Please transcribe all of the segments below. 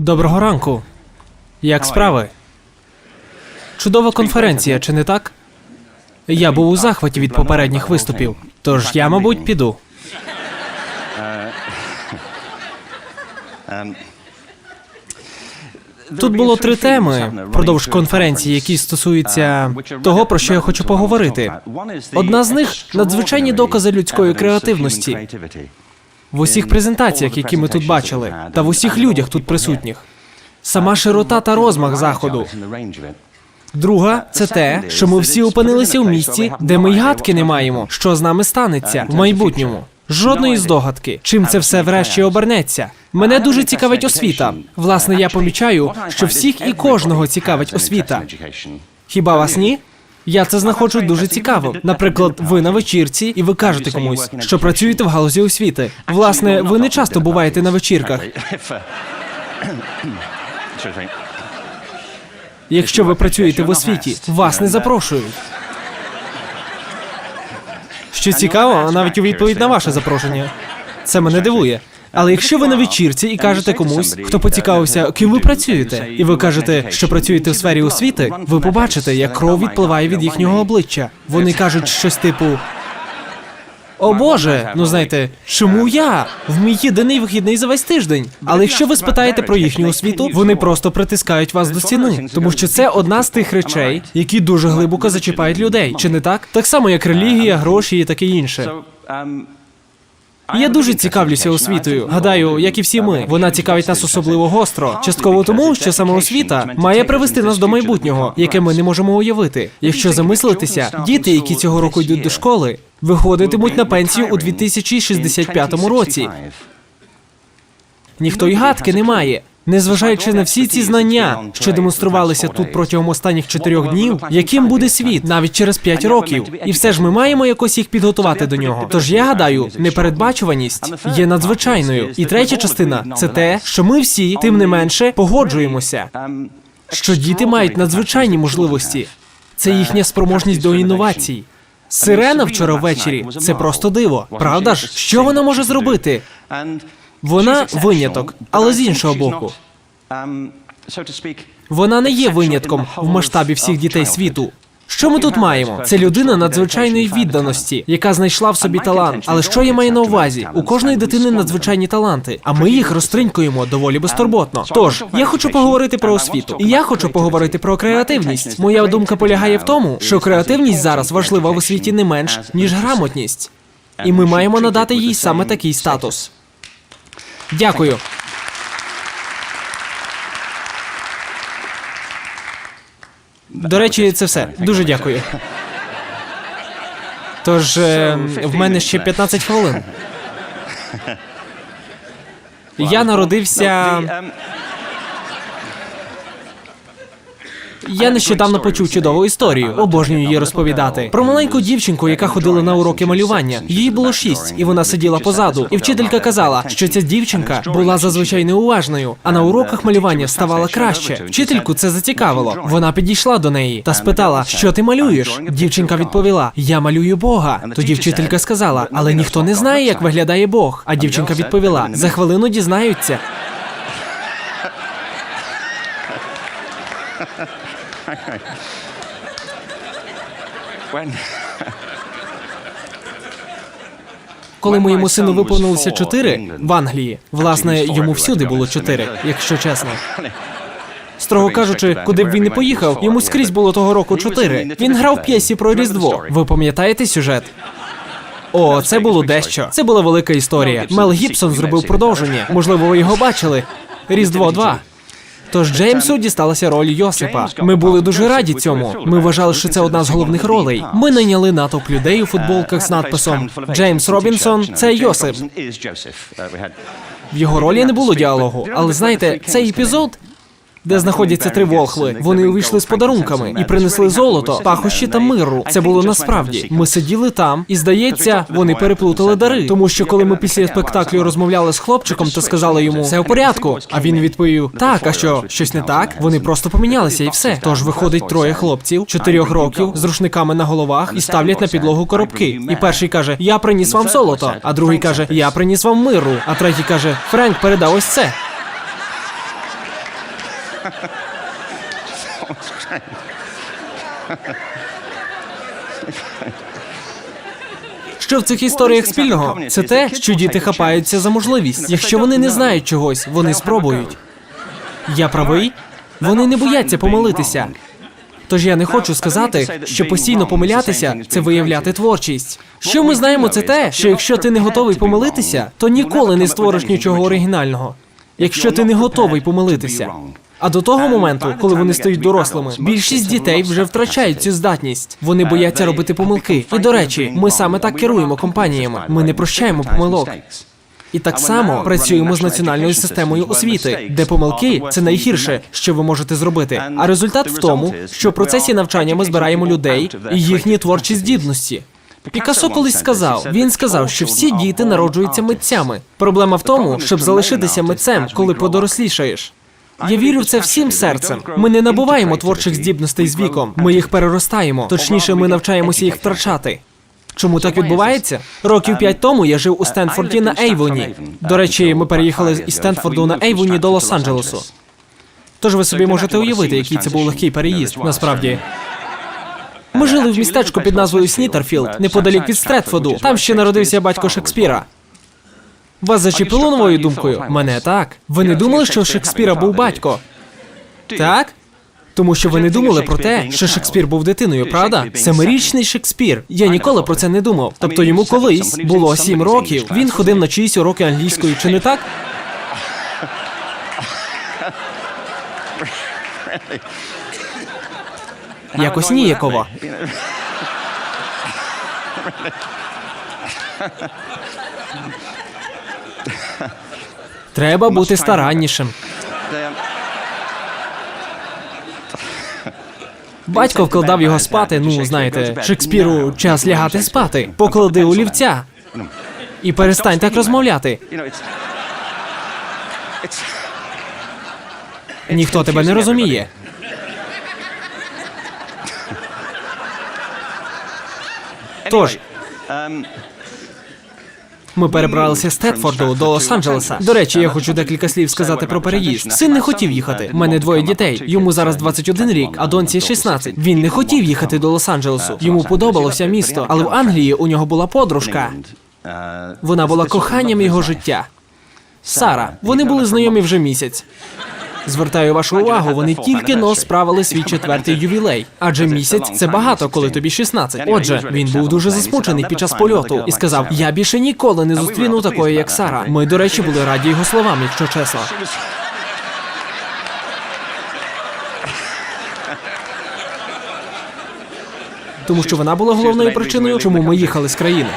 Доброго ранку. Як справи? Чудова конференція, чи не так? Я був у захваті від попередніх виступів, тож я, мабуть, піду. Тут було три теми впродовж конференції, які стосуються того, про що я хочу поговорити. Одна з них надзвичайні докази людської креативності в усіх презентаціях, які ми тут бачили, та в усіх людях тут присутніх. Сама широта та розмах заходу. Друга це те, що ми всі опинилися в місці, де ми й гадки не маємо, що з нами станеться в майбутньому. Жодної здогадки, чим це все врешті обернеться. Мене дуже цікавить освіта. Власне, я помічаю, що всіх і кожного цікавить освіта. Хіба вас ні? Я це знаходжу дуже цікавим. Наприклад, ви на вечірці, і ви кажете комусь, що працюєте в галузі освіти. Власне, ви не часто буваєте на вечірках. Якщо ви працюєте в освіті, вас не запрошують. Що цікаво, навіть у відповідь на ваше запрошення. Це мене дивує. Але якщо ви на вечірці і кажете комусь, хто поцікавився, ким ви працюєте, і ви кажете, що працюєте в сфері освіти, ви побачите, як кров відпливає від їхнього обличчя. Вони кажуть щось типу. О Боже, ну знаєте, чому я? В мій єдиний вихідний за весь тиждень. Але якщо ви спитаєте про їхню освіту, вони просто притискають вас до стіни, тому що це одна з тих речей, які дуже глибоко зачіпають людей. Чи не так? Так само, як релігія, гроші і таке інше. Я дуже цікавлюся освітою. Гадаю, як і всі ми. Вона цікавить нас особливо гостро. Частково тому, що саме освіта має привести нас до майбутнього, яке ми не можемо уявити. Якщо замислитися, діти, які цього року йдуть до школи, виходитимуть на пенсію у 2065 році. Ніхто й гадки не має. Незважаючи на всі ці знання, що демонструвалися тут протягом останніх чотирьох днів, яким буде світ навіть через п'ять років, і все ж ми маємо якось їх підготувати до нього. Тож я гадаю, непередбачуваність є надзвичайною. І третя частина це те, що ми всі, тим не менше, погоджуємося, що діти мають надзвичайні можливості. Це їхня спроможність до інновацій. Сирена вчора ввечері це просто диво. Правда ж? Що вона може зробити? Вона виняток, але з іншого боку, вона не є винятком в масштабі всіх дітей світу. Що ми тут маємо? Це людина надзвичайної відданості, яка знайшла в собі талант. Але що я маю на увазі? У кожної дитини надзвичайні таланти, а ми їх розтринькуємо доволі безтурботно. Тож я хочу поговорити про освіту, і я хочу поговорити про креативність. Моя думка полягає в тому, що креативність зараз важлива в освіті не менш ніж грамотність, і ми маємо надати їй саме такий статус. Дякую. До речі, це все. Дуже дякую. Тож е, в мене ще 15 хвилин. Я народився. Я нещодавно почув чудову історію. Обожнюю її розповідати. Про маленьку дівчинку, яка ходила на уроки малювання. Їй було шість, і вона сиділа позаду. І вчителька казала, що ця дівчинка була зазвичай неуважною, а на уроках малювання ставала краще. Вчительку це зацікавило. Вона підійшла до неї та спитала, що ти малюєш. Дівчинка відповіла: Я малюю Бога. Тоді вчителька сказала, але ніхто не знає, як виглядає Бог. А дівчинка відповіла: за хвилину дізнаються. Коли моєму сину виповнилося чотири в Англії, власне, йому всюди було чотири, якщо чесно. Строго кажучи, куди б він не поїхав, йому скрізь було того року чотири. Він грав в п'єсі про Різдво. Ви пам'ятаєте сюжет? О, це було дещо. Це була велика історія. Мел Гібсон зробив продовження. Можливо, ви його бачили. Різдво 2. Тож Джеймсу дісталася роль Йосипа. Ми були дуже раді цьому. Ми вважали, що це одна з головних ролей. Ми найняли натовп людей у футболках з надписом Джеймс Робінсон. Це Йосип. В його ролі не було діалогу. Але знаєте, цей епізод. Де знаходяться три волхви, вони увійшли з подарунками і принесли золото, пахощі та миру. Це було насправді. Ми сиділи там, і здається, вони переплутали дари. Тому що коли ми після спектаклю розмовляли з хлопчиком, то сказали йому все в порядку. А він відповів: Так, а що, щось не так? Вони просто помінялися і все. Тож виходить троє хлопців, чотирьох років, з рушниками на головах і ставлять на підлогу коробки. І перший каже: Я приніс вам золото. А другий каже: Я приніс вам миру. А третій каже: Френк передав ось це. Що в цих історіях спільного? Це те, що діти хапаються за можливість. Якщо вони не знають чогось, вони спробують. Я правий? Вони не бояться помилитися. Тож я не хочу сказати, що постійно помилятися це виявляти творчість. Що ми знаємо, це те, що якщо ти не готовий помилитися, то ніколи не створиш нічого оригінального. Якщо ти не готовий помилитися. А до того моменту, коли вони стають дорослими, більшість дітей вже втрачають цю здатність. Вони бояться робити помилки. І до речі, ми саме так керуємо компаніями. Ми не прощаємо помилок. І так само працюємо з національною системою освіти, де помилки це найгірше, що ви можете зробити. А результат в тому, що в процесі навчання ми збираємо людей і їхні творчі здібності. Пікассо колись сказав: він сказав, що всі діти народжуються митцями. Проблема в тому, щоб залишитися митцем, коли подорослішаєш. Я вірю в це всім серцем. Ми не набуваємо творчих здібностей з віком. Ми їх переростаємо. Точніше, ми навчаємося їх втрачати. Чому так відбувається? Років п'ять тому я жив у Стенфорді на Ейвоні. До речі, ми переїхали із Стенфорду на Ейвоні до Лос-Анджелесу. Тож ви собі можете уявити, який це був легкий переїзд. Насправді. Ми жили в містечку під назвою Снітерфілд, неподалік від Стретфоду. Там ще народився батько Шекспіра. Вас зачепило новою думкою? Мене так. Ви не думали, що у Шекспіра був батько? Так? Тому що ви не думали про те, що Шекспір був дитиною, правда? Семирічний Шекспір. Я ніколи про це не думав. Тобто йому колись було сім років. Він ходив на чиїсь уроки англійської, чи не так? Якось ніяково. Треба бути стараннішим. Батько вкладав його спати. Ну, знаєте, Шекспіру час лягати спати. Поклади олівця. І перестань так розмовляти. Ніхто тебе не розуміє. Тож, ми перебралися з Тетфорду до Лос-Анджелеса. До речі, я хочу декілька слів сказати про переїзд. Син не хотів їхати. У мене двоє дітей. Йому зараз 21 рік, а доньці 16. Він не хотів їхати до Лос-Анджелесу. Йому подобалося місто, але в Англії у нього була подружка. Вона була коханням його життя. Сара. Вони були знайомі вже місяць. Звертаю вашу увагу, вони тільки но справили свій четвертий ювілей. Адже місяць це багато, коли тобі 16. Отже, він був дуже засмучений під час польоту і сказав: Я більше ніколи не зустріну такої, як Сара. Ми, до речі, були раді його словам, якщо чесно. Тому що вона була головною причиною, чому ми їхали з країни.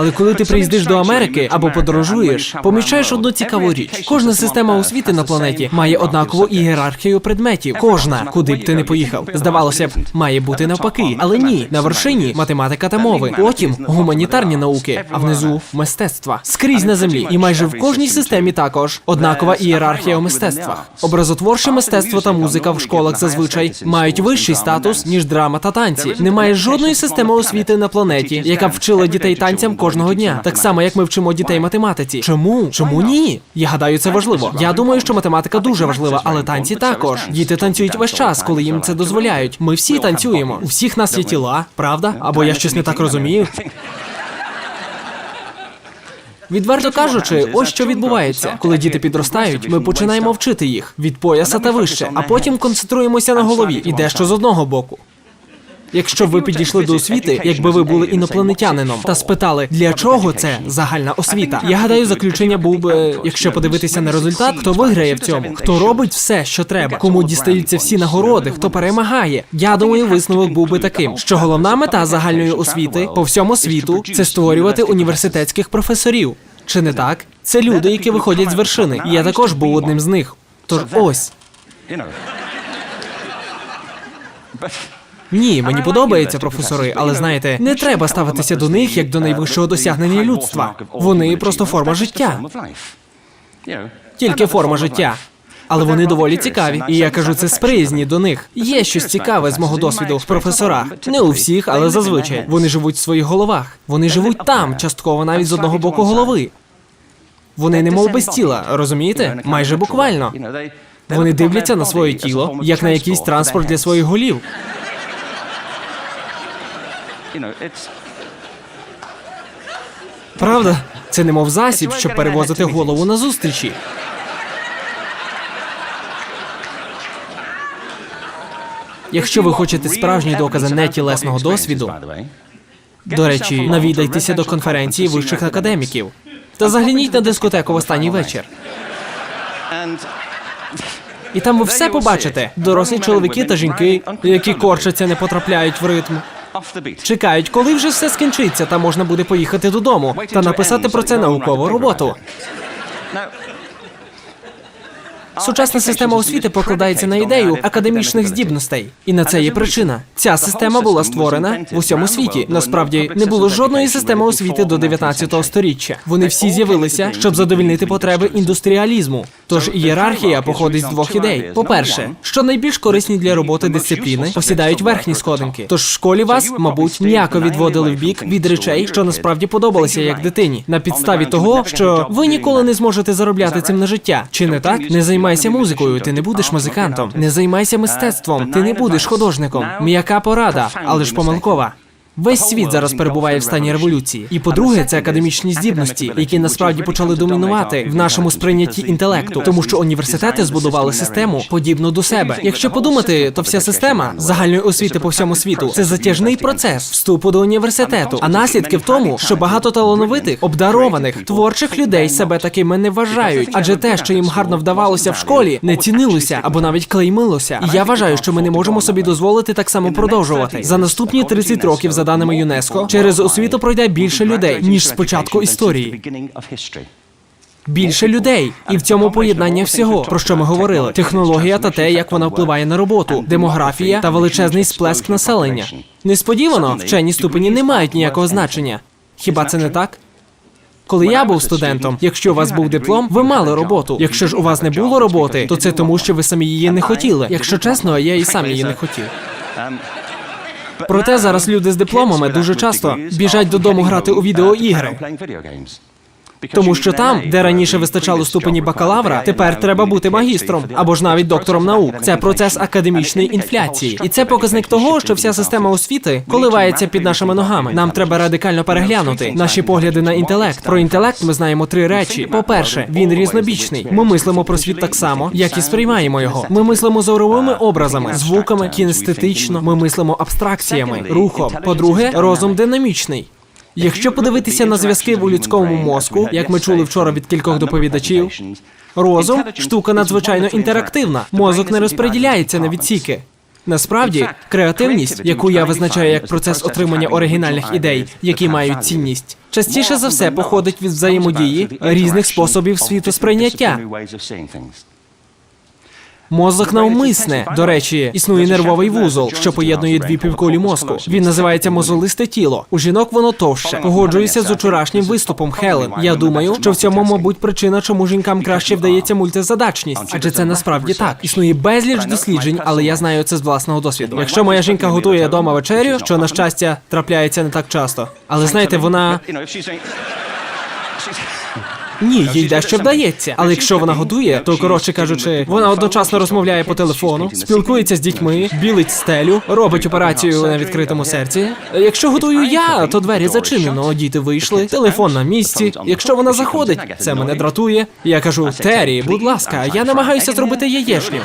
Але коли ти приїздиш до Америки або подорожуєш, помічаєш одну цікаву річ. Кожна система освіти на планеті має однакову ієрархію предметів. Кожна, куди б ти не поїхав. Здавалося б, має бути навпаки. Але ні, на вершині математика та мови, потім гуманітарні науки, а внизу мистецтва. Скрізь на землі. І майже в кожній системі також однакова ієрархія у мистецтвах. Образотворче мистецтво та музика в школах зазвичай мають вищий статус ніж драма та танці. Немає жодної системи освіти на планеті, яка б вчила дітей танцям кожного дня, так само як ми вчимо дітей математиці. Чому? Чому ні? Я гадаю, це важливо. Я думаю, що математика дуже важлива, але танці також. Діти танцюють весь час, коли їм це дозволяють. Ми всі танцюємо. У всіх нас є тіла, правда? Або я щось не так розумію. Відверто кажучи, ось що відбувається. Коли діти підростають, ми починаємо вчити їх від пояса та вище, а потім концентруємося на голові і дещо з одного боку. Якщо б ви підійшли до освіти, якби ви були інопланетянином та спитали, для чого це загальна освіта, я гадаю, заключення був би, якщо подивитися на результат, хто виграє в цьому, хто робить все, що треба, кому дістаються всі нагороди, хто перемагає. Я думаю, висновок був би таким, що головна мета загальної освіти по всьому світу це створювати університетських професорів. Чи не так? Це люди, які виходять з вершини. Я також був одним з них. Тож ось. Ні, мені подобаються професори, але знаєте, не треба ставитися до них як до найвищого досягнення людства. Вони просто форма життя, тільки форма життя. Але вони доволі цікаві, і я кажу це з приязні до них. Є щось цікаве з мого досвіду в професорах. Не у всіх, але зазвичай вони живуть в своїх головах. Вони живуть там, частково навіть з одного боку голови. Вони не мов без тіла, розумієте? Майже буквально. Вони дивляться на своє тіло, як на якийсь транспорт для своїх голів. Правда? Це немов засіб, щоб перевозити голову на зустрічі. Якщо ви хочете справжні докази нетілесного досвіду, до речі, навідайтеся до конференції вищих академіків та загляніть на дискотеку в останній вечір. І там ви все побачите: дорослі чоловіки та жінки, які корчаться, не потрапляють в ритм. Чекають, коли вже все скінчиться, та можна буде поїхати додому та написати про це наукову роботу. Сучасна система освіти покладається на ідею академічних здібностей, і на це є причина. Ця система була створена в усьому світі. Насправді не було жодної системи освіти до 19 століття. Вони всі з'явилися, щоб задовільнити потреби індустріалізму. Тож ієрархія походить з двох ідей. По-перше, що найбільш корисні для роботи дисципліни посідають верхні сходинки. Тож в школі вас, мабуть, м'яко відводили в бік від речей, що насправді подобалися як дитині, на підставі того, що ви ніколи не зможете заробляти цим на життя. Чи не так? Не займайся музикою, ти не будеш музикантом. Не займайся мистецтвом, ти не будеш художником. М'яка порада, але ж помилкова. Весь світ зараз перебуває в стані революції. І по-друге, це академічні здібності, які насправді почали домінувати в нашому сприйнятті інтелекту, тому що університети збудували систему подібну до себе. Якщо подумати, то вся система загальної освіти по всьому світу це затяжний процес вступу до університету. А наслідки в тому, що багато талановитих, обдарованих, творчих людей себе такими не вважають, адже те, що їм гарно вдавалося в школі, не цінилося або навіть клеймилося. І я вважаю, що ми не можемо собі дозволити так само продовжувати. За наступні 30 років, за даними ЮНЕСКО, через освіту пройде більше людей ніж з початку історії. Більше людей, і в цьому поєднання всього, про що ми говорили: технологія та те, як вона впливає на роботу, демографія та величезний сплеск населення. Несподівано вчені ступені не мають ніякого значення. Хіба це не так? Коли я був студентом, якщо у вас був диплом, ви мали роботу. Якщо ж у вас не було роботи, то це тому, що ви самі її не хотіли. Якщо чесно, я і сам її не хотів. Проте зараз люди з дипломами дуже часто біжать додому грати у відеоігри. Тому що там, де раніше вистачало ступені бакалавра, тепер треба бути магістром або ж навіть доктором наук. Це процес академічної інфляції, і це показник того, що вся система освіти коливається під нашими ногами. Нам треба радикально переглянути наші погляди на інтелект. Про інтелект ми знаємо три речі. По-перше, він різнобічний. Ми мислимо про світ так само, як і сприймаємо його. Ми мислимо зоровими образами, звуками, кінестетично. Ми мислимо абстракціями, рухом. По-друге, розум динамічний. Якщо подивитися на зв'язки в людському мозку, як ми чули вчора від кількох доповідачів, розум штука надзвичайно інтерактивна. Мозок не розподіляється на відсіки. Насправді, креативність, яку я визначаю як процес отримання оригінальних ідей, які мають цінність, частіше за все походить від взаємодії різних способів світосприйняття. Мозок навмисне. До речі, існує нервовий вузол, що поєднує дві півкулі мозку. Він називається мозолисте тіло. У жінок воно товще. Погоджуюся з учорашнім виступом Хелен. Я думаю, що в цьому, мабуть, причина, чому жінкам краще вдається мультизадачність. Адже це насправді так. Існує безліч досліджень, але я знаю це з власного досвіду. Якщо моя жінка готує вдома вечерю, що на щастя трапляється не так часто. Але знаєте, вона ні, їй дещо вдається. Але якщо вона годує, то коротше кажучи, вона одночасно розмовляє по телефону, спілкується з дітьми, білить стелю, робить операцію на відкритому серці. Якщо готую я, то двері зачинено, діти вийшли, телефон на місці. Якщо вона заходить, це мене дратує. Я кажу: Террі, будь ласка, я намагаюся зробити яєшню.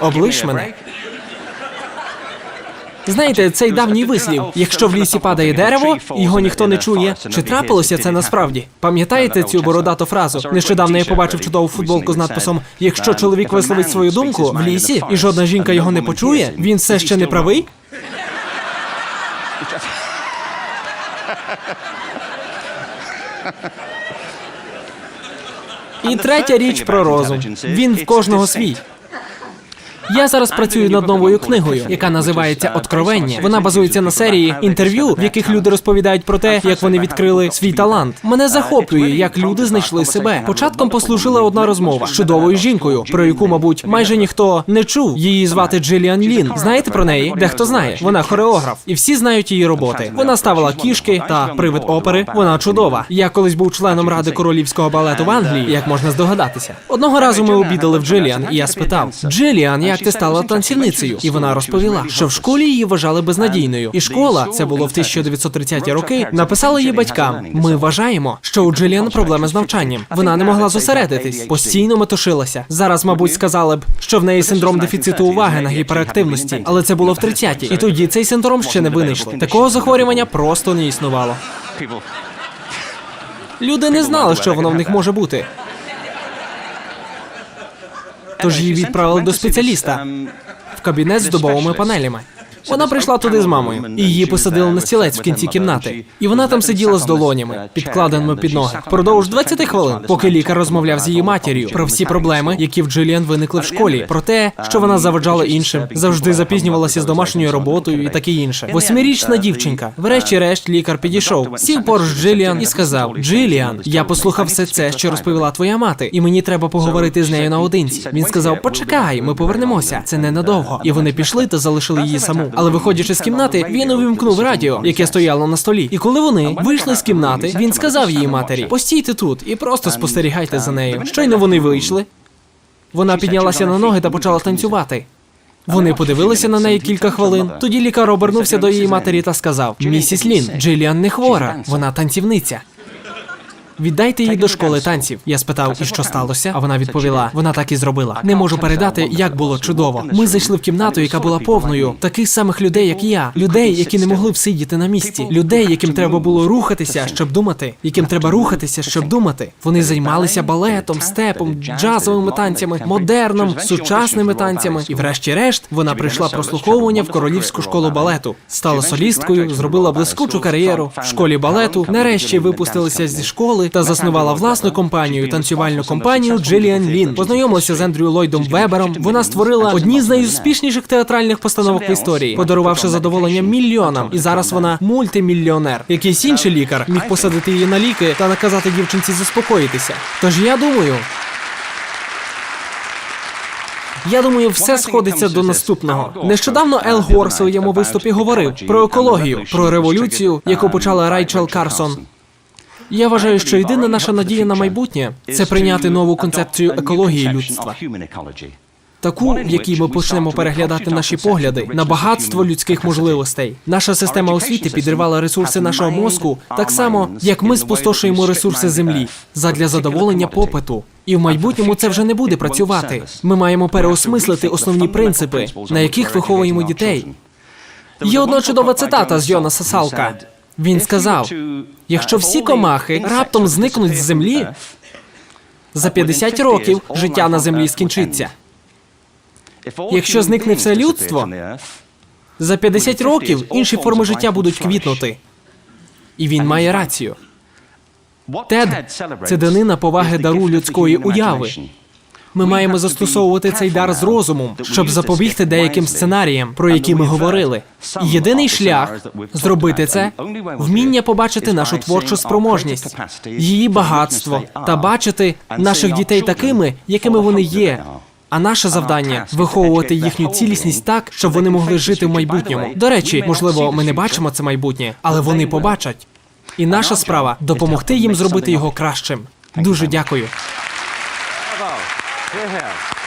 Облиш мене. Знаєте, цей давній вислів: якщо в лісі падає дерево, його ніхто не чує. Чи трапилося це насправді? Пам'ятаєте цю бородату фразу? Нещодавно я побачив чудову футболку з надписом: Якщо чоловік висловить свою думку в лісі, і жодна жінка його не почує, він все ще не правий. І третя річ про розум. Він в кожного свій. Я зараз працюю над новою книгою, яка називається Откровення. Вона базується на серії інтерв'ю, в яких люди розповідають про те, як вони відкрили свій талант. Мене захоплює, як люди знайшли себе. Початком послужила одна розмова з чудовою жінкою, про яку, мабуть, майже ніхто не чув. Її звати Джиліан Лін. Знаєте про неї? Дехто знає. Вона хореограф, і всі знають її роботи. Вона ставила кішки та привид опери. Вона чудова. Я колись був членом ради королівського балету в Англії, як можна здогадатися. Одного разу ми обідали в Джиліан, і я спитав: Джиліан, як ти стала танцівницею? І вона розповіла, що в школі її вважали безнадійною. І школа, це було в 1930-ті роки, написала її батькам: Ми вважаємо, що у Джиліан проблеми з навчанням. Вона не могла зосередитись, постійно метушилася. Зараз, мабуть, сказали б, що в неї синдром дефіциту уваги на гіперактивності, але це було в 30-ті. І тоді цей синдром ще не винайшли. Такого захворювання просто не існувало. Люди не знали, що воно в них може бути. Тож її відправили до спеціаліста в кабінет з добовими панелями. Вона прийшла туди з мамою, її посадили на стілець в кінці кімнати. І вона там сиділа з долонями, підкладеними під ноги, впродовж 20 хвилин, поки лікар розмовляв з її матір'ю про всі проблеми, які в Джиліан виникли в школі, про те, що вона заважала іншим, завжди запізнювалася з домашньою роботою і таке інше. Восьмирічна дівчинка. Врешті-решт лікар підійшов, сів поруч Джиліан і сказав: Джиліан, я послухав все це, що розповіла твоя мати, і мені треба поговорити з нею наодинці. Він сказав: Почекай, ми повернемося. Це ненадовго. І вони пішли та залишили її саму. Але виходячи з кімнати, він увімкнув радіо, яке стояло на столі. І коли вони вийшли з кімнати, він сказав її матері: Постійте тут і просто спостерігайте за нею. Щойно вони вийшли. Вона піднялася на ноги та почала танцювати. Вони подивилися на неї кілька хвилин. Тоді лікар обернувся до її матері та сказав: Місіс Лін, Джиліан не хвора, вона танцівниця. Віддайте її до школи танців. Я спитав, і що сталося? А вона відповіла: вона так і зробила. Не можу передати, як було чудово. Ми зайшли в кімнату, яка була повною. таких самих людей, як я, людей, які не могли всидіти на місці, людей, яким треба було рухатися, щоб думати, яким треба рухатися, щоб думати. Вони займалися балетом, степом, джазовими танцями, модерном, сучасними танцями. І, врешті-решт, вона прийшла прослуховування в королівську школу балету, стала солісткою, зробила блискучу кар'єру в школі балету. Нарешті випустилася зі школи та заснувала власну компанію, танцювальну компанію Джиліан Лін. Познайомилася з Ендрю Ллойдом Вебером. Вона створила одні з найуспішніших театральних постановок в історії, подарувавши задоволення мільйонам. І зараз вона мультимільйонер. Якийсь інший лікар міг посадити її на ліки та наказати дівчинці заспокоїтися. Тож я думаю. Я думаю, все сходиться до наступного. Нещодавно Ел Гор в своєму виступі говорив про екологію, про революцію, яку почала Райчел Карсон. Я вважаю, що єдина наша надія на майбутнє це прийняти нову концепцію екології людства, таку, в якій ми почнемо переглядати наші погляди на багатство людських можливостей. Наша система освіти підривала ресурси нашого мозку так само, як ми спустошуємо ресурси землі задля задоволення попиту. І в майбутньому це вже не буде працювати. Ми маємо переосмислити основні принципи, на яких виховуємо дітей. Є одна чудова цитата з Йонаса Салка. Він сказав: якщо всі комахи раптом зникнуть з землі, за 50 років життя на землі скінчиться. Якщо зникне все людство, За 50 років інші форми життя будуть квітнути. І він має рацію. Тед це данина поваги дару людської уяви. Ми маємо застосовувати цей дар з розумом, щоб запобігти деяким сценаріям, про які ми говорили. І єдиний шлях зробити це вміння побачити нашу творчу спроможність, її багатство та бачити наших дітей такими, якими вони є. А наше завдання виховувати їхню цілісність так, щоб вони могли жити в майбутньому. До речі, можливо, ми не бачимо це майбутнє, але вони побачать. І наша справа допомогти їм зробити його кращим. Дуже дякую. Yeah.